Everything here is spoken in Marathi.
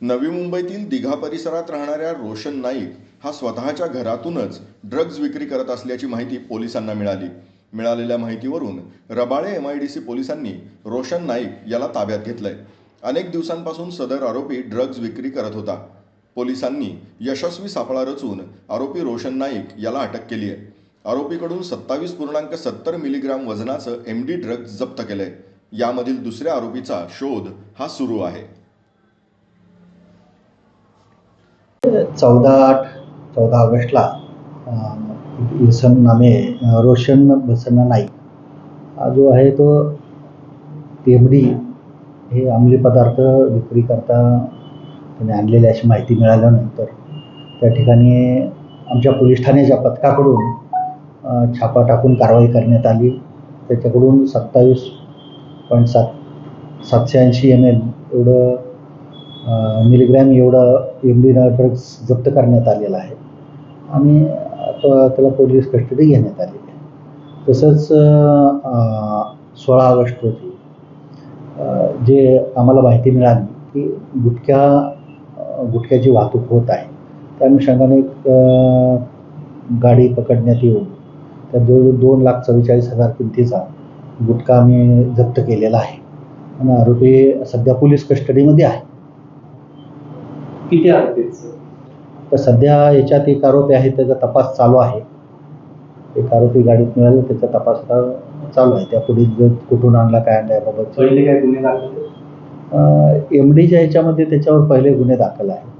नवी मुंबईतील दिघा परिसरात राहणाऱ्या रोशन नाईक हा स्वतःच्या घरातूनच ड्रग्ज विक्री करत असल्याची माहिती पोलिसांना मिळाली. मिळालेल्या माहितीवरून Rabale M I D C पोलिसांनी रोशन नाईक याला ताब्यात घेतलंय. अनेक दिवसांपासून सदर आरोपी ड्रग्ज विक्री करत होता. पोलिसांनी यशस्वी सापळा रचून आरोपी रोशन नाईक याला अटक केली आहे आरोपीकडून सत्तावीस पूर्णांक सत्तर मिलीग्राम वजनाचं एम डी ड्रग्ज जप्त केलंय. यामधील दुसऱ्या आरोपीचा शोध हा सुरू आहे. चौदा आठ चौदा ऑगस्टला अं, नामे रोशन बसना नाईक हा जो आहे तो तेमडी हे अंमली पदार्थ विक्री करता त्याने आणलेली अशी माहिती मिळाल्यानंतर त्या ठिकाणी आमच्या पोलीस ठाण्याच्या पथकाकडून छापा टाकून कारवाई करण्यात आली. त्याच्याकडून सत्तावीस पॉईंट सात सातशे ऐंशी एम एल एवढं मिलीग्रॅम एवढं एम डी ड्रग्स जप्त करण्यात आलेलं आहे. आणि आता त्याला पोलीस कस्टडी घेण्यात आलेली आहे तसंच सोळा ऑगस्ट रोजी जे आम्हाला माहिती मिळाली की गुटख्या गुटख्याची वाहतूक होत आहे. त्या अनुषंगाने एक गाडी पकडण्यात येऊन त्या जवळजवळ दोन लाख चव्वेचाळीस हजार किमतीचा गुटखा आम्ही जप्त केलेला आहे. आणि आरोपी सध्या पोलीस कस्टडीमध्ये आहे. किती आहेत? तर सध्या याच्यात एक आरोपी आहे त्याचा तपास चालू आहे एक आरोपी गाडीत मिळाला त्याचा तपास चालू आहे त्या पुढे जो कुठून आणला काय आणला याबाबत पहिले काय गुन्हे दाखल? एम डीच्या ह्याच्यामध्ये त्याच्यावर पहिले गुन्हे दाखल आहे